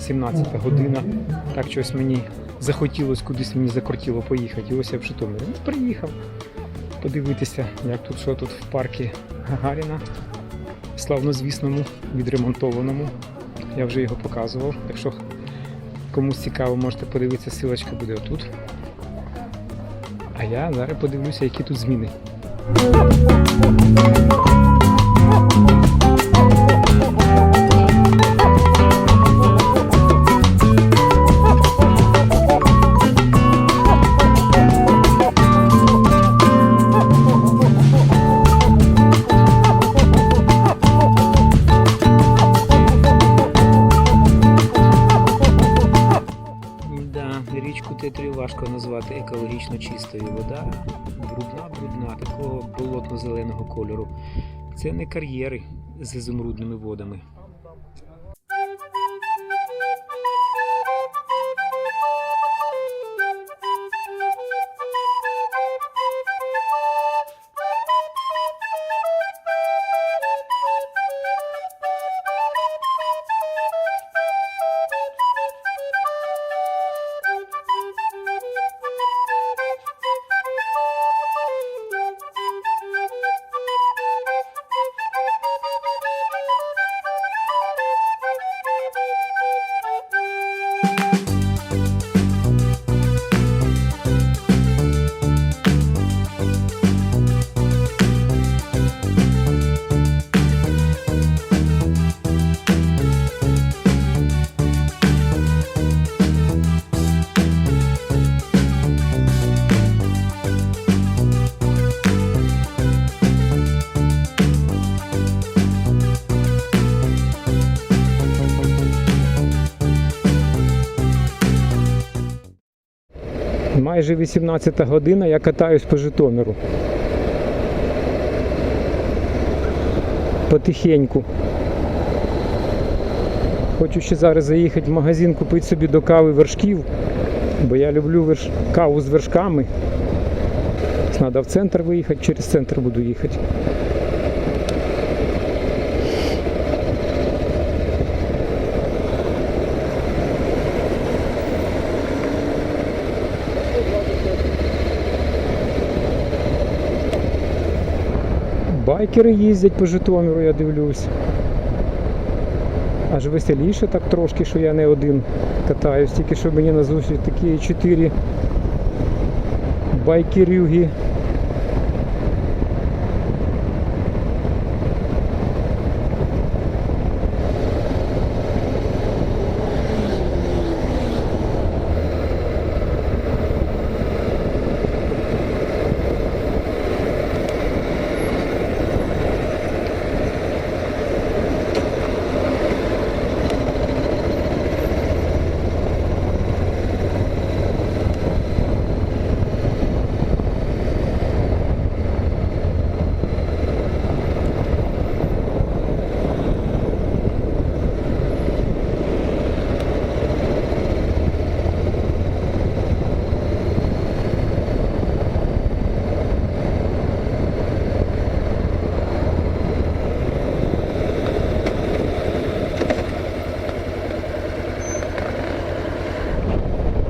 17 година. Так щось мені захотілося, кудись мені закортіло поїхати. І ось я в Житомирі. Ну, Приїхав подивитися, як тут що тут в парку Гагаріна, славнозвісному, відремонтованому. Я вже його показував. Якщо комусь цікаво, можете подивитися, силочка буде отут. А я зараз подивлюся, які тут зміни. Це не кар'єри з ізумрудними водами. Майже 18 година я катаюсь по Житомиру. Потихеньку. Хочу ще зараз заїхати в магазин, купити собі до кави вершків, бо я люблю верш... каву з вершками. Треба в центр виїхати, через центр буду їхати. Байкери їздять по Житомиру, я дивлюсь. Аж веселіше так трошки, що я не один катаюсь, тільки що мені на зустріч такі чотири байкерюги.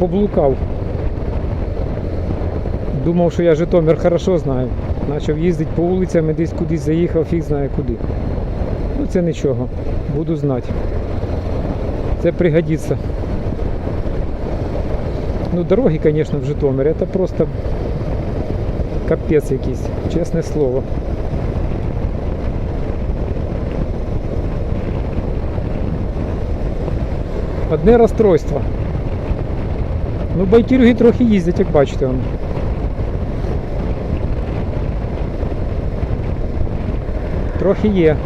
Поблукав. Думав, що я Житомир хорошо знаю. Почав їздити по вулицям і десь кудись заїхав, фіг знає куди. Ну це нічого, буду знати. Це пригодиться. Ну, дороги, звісно, в Житомирі, це просто капець якийсь, чесне слово. Одне розстройство. Ну, байкірги трохи їздять, як бачите. Вон. Трохи є.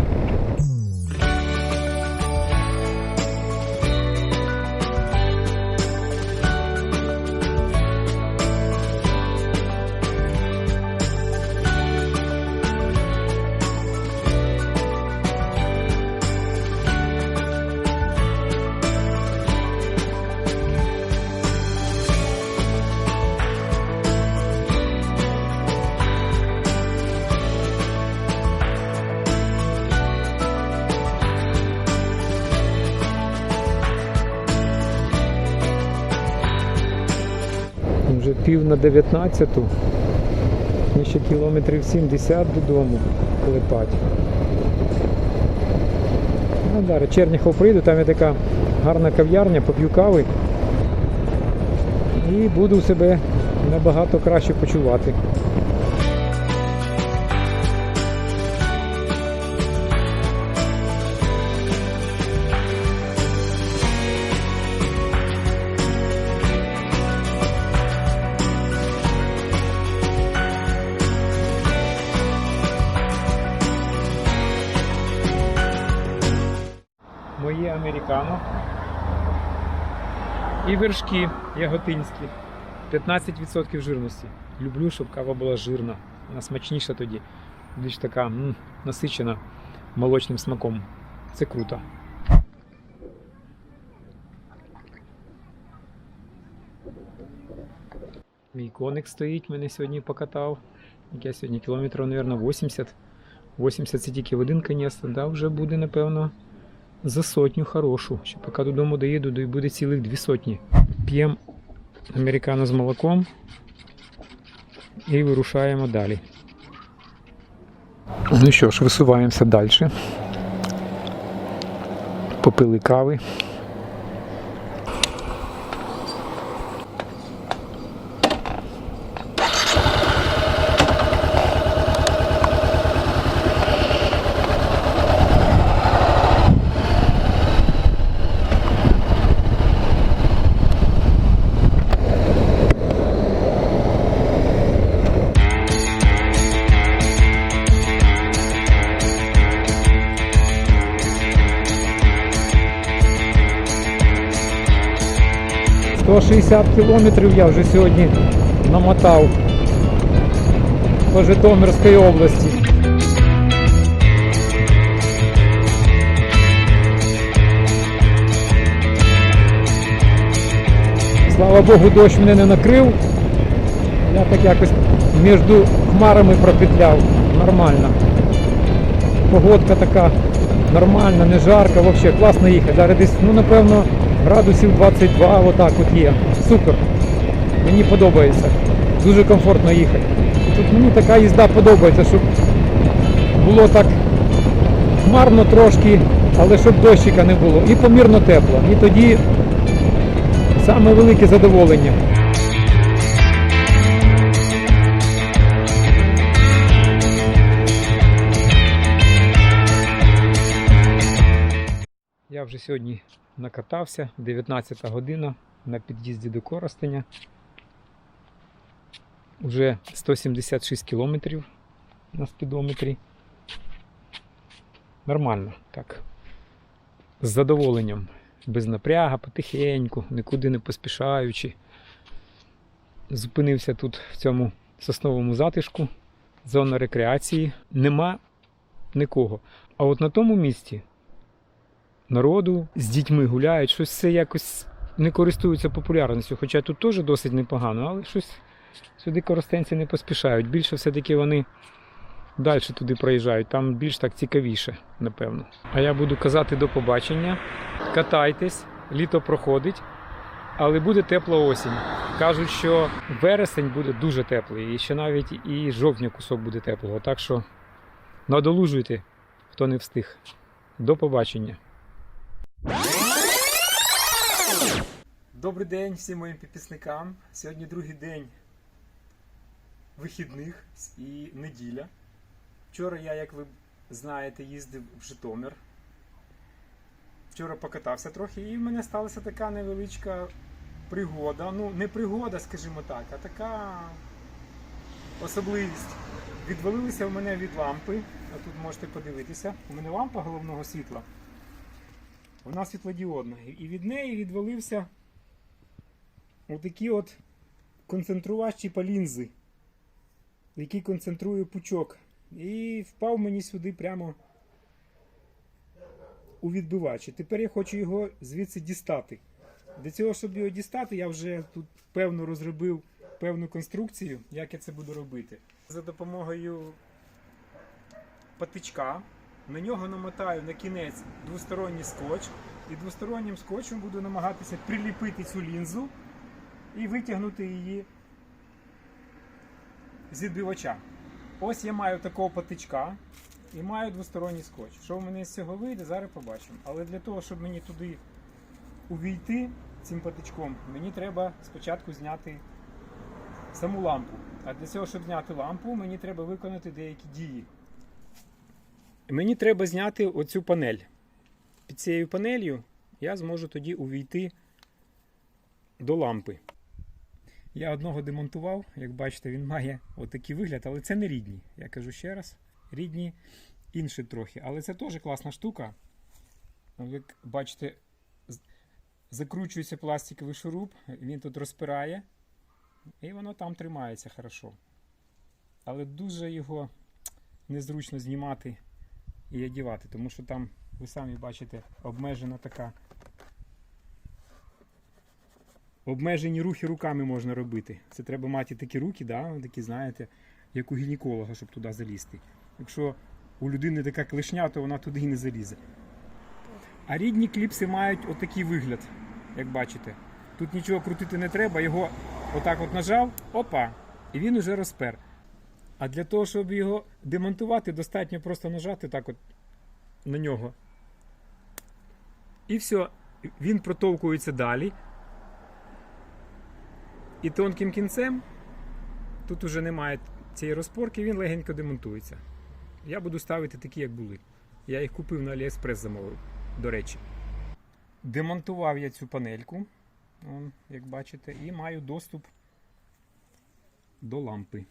Вже пів на 19. Мені ще кілометрів 70 додому клепать. Ну да, Черніхов прийду, там є така гарна кав'ярня, поп'ю кави. І буду себе набагато краще почувати. Американо. І вершки яготинські. 15% жирності. Люблю, щоб кава була жирна. Вона смачніша тоді. Більш така м, насичена молочним смаком. Це круто. Мій коник стоїть, мене сьогодні покатав. Я сьогодні кілометрів, мабуть, 80. 80 це тільки в один кінець, да, вже буде, напевно, за сотню хорошу. Ще поки додому доїду, то й буде цілих дві сотні. П'ємо американо з молоком і вирушаємо далі. Ну що ж, висуваємося далі. Попили кави. – 160 кілометрів я вже сьогодні намотав по Житомирській області. Слава Богу, дощ мене не накрив. Я так якось між хмарами пропетляв. Нормально. Погодка така нормальна, не жарко, взагалі класно їхати. Зараз десь, ну напевно, градусів 22, отак от є. Супер. Мені подобається. Дуже комфортно їхати. Тут мені така їзда подобається, щоб було так хмарно трошки, але щоб дощика не було. І помірно тепло. І тоді саме велике задоволення. Я вже сьогодні накатався, 19 година на під'їзді до Коростеня. Уже 176 кілометрів на спідометрі. Нормально, так. З задоволенням, без напряга, потихеньку, нікуди не поспішаючи. Зупинився тут в цьому сосновому затишку, зона рекреації. Нема нікого. А от на тому місці народу з дітьми гуляють, щось це якось не користуються популярністю. Хоча тут теж досить непогано, але щось сюди коростенці не поспішають. Більше все-таки вони далі туди проїжджають, там більш так цікавіше, напевно. А я буду казати до побачення. Катайтесь, літо проходить, але буде тепла осінь. Кажуть, що вересень буде дуже теплий, і ще навіть і жовтня кусок буде теплого. Так що надолужуйте, хто не встиг. До побачення. Добрий день всім моїм підписникам. Сьогодні другий день вихідних і неділя. Вчора я, як ви знаєте, їздив в Житомир. Вчора покатався трохи, і в мене сталася така невеличка пригода. Ну, не пригода, скажімо так, а така особливість. Відвалилися в мене від лампи. А тут можете подивитися. У мене лампа головного світла. Вона світлодіодна. І від неї відвалився отакі от концентрувачі по лінзи, який концентрує пучок. І впав мені сюди прямо у відбивач. Тепер я хочу його звідси дістати. Для цього, щоб його дістати, я вже тут певно розробив певну конструкцію, як я це буду робити. За допомогою патичка на нього намотаю на кінець двосторонній скотч, і двостороннім скотчем буду намагатися приліпити цю лінзу і витягнути її з відбивача. Ось я маю такого патичка і маю двосторонній скотч. Що в мене з цього вийде, зараз побачимо. Але для того, щоб мені туди увійти цим патичком, мені треба спочатку зняти саму лампу. А для цього, щоб зняти лампу, мені треба виконати деякі дії. Мені треба зняти оцю панель. Під цією панелью я зможу тоді увійти до лампи. Я одного демонтував, як бачите, він має отакий вигляд, але це не рідні. Я кажу ще раз, рідні інші трохи. Але це теж класна штука. Як бачите, закручується пластиковий шуруп, він тут розпирає, і воно там тримається хорошо. Але дуже його незручно знімати і одягати, тому що там, ви самі бачите, обмежена така. Обмежені рухи руками можна робити. Це треба мати такі руки, да, такі, знаєте, як у гінеколога, щоб туди залізти. Якщо у людини така клешня, то вона туди і не залізе. А рідні кліпси мають отакий вигляд, як бачите. Тут нічого крутити не треба, його отак от нажав, опа, і він уже розпер. А для того, щоб його демонтувати, достатньо просто нажати так от на нього. І все, він протовкується далі. І тонким кінцем, тут уже немає цієї розпорки, він легенько демонтується. Я буду ставити такі, як були. Я їх купив на AliExpress замовив, до речі. Демонтував я цю панельку, як бачите, і маю доступ до лампи.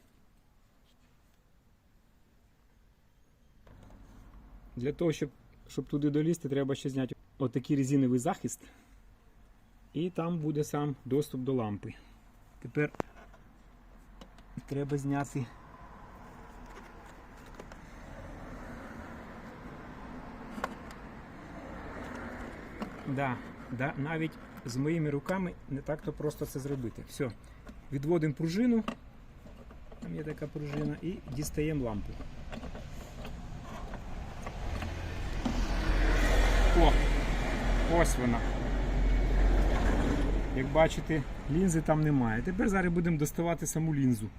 Для того, щоб, щоб туди долізти, треба ще зняти отакий резиновий захист. І там буде сам доступ до лампи. Тепер треба зняти. Да, да, навіть з моїми руками не так-то просто це зробити. Все. Відводимо пружину. Там є така пружина, і дістаємо лампу. О! Ось вона. Як бачите, лінзи там немає. Тепер зараз будемо доставати саму лінзу.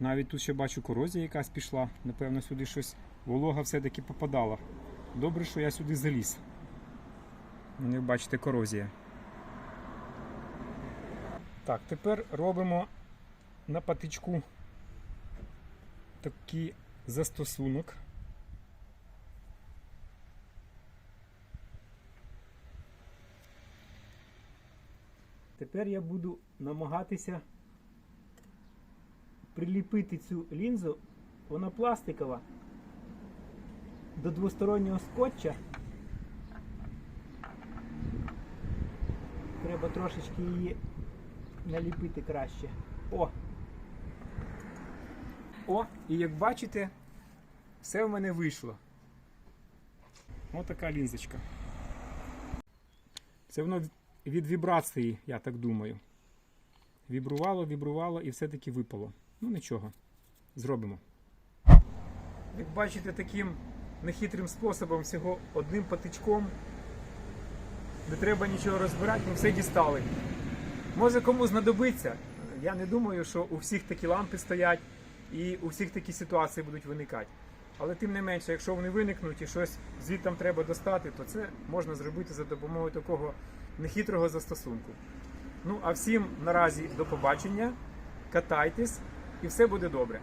Навіть тут ще бачу корозія якась пішла. Напевно, сюди щось волога все-таки попадала. Добре, що я сюди заліз. Ну, Як бачите, корозія. Так, тепер робимо на патичку такий застосунок. Тепер я буду намагатися приліпити цю лінзу, вона пластикова, до двостороннього скотча. Треба трошечки її наліпити краще. О! О, і як бачите, все в мене вийшло. Ось така лінзочка. Це воно від вібрації, я так думаю. Вібрувало, вібрувало і все-таки випало. Ну нічого, зробимо. Як бачите, таким нехитрим способом, всього одним патичком, не треба нічого розбирати, ми все дістали. Може кому знадобиться. Я не думаю, що у всіх такі лампи стоять і у всіх такі ситуації будуть виникати. Але тим не менше, якщо вони виникнуть і щось звідти треба достати, то це можна зробити за допомогою такого нехитрого застосунку. Ну а всім наразі до побачення, катайтесь і все буде добре.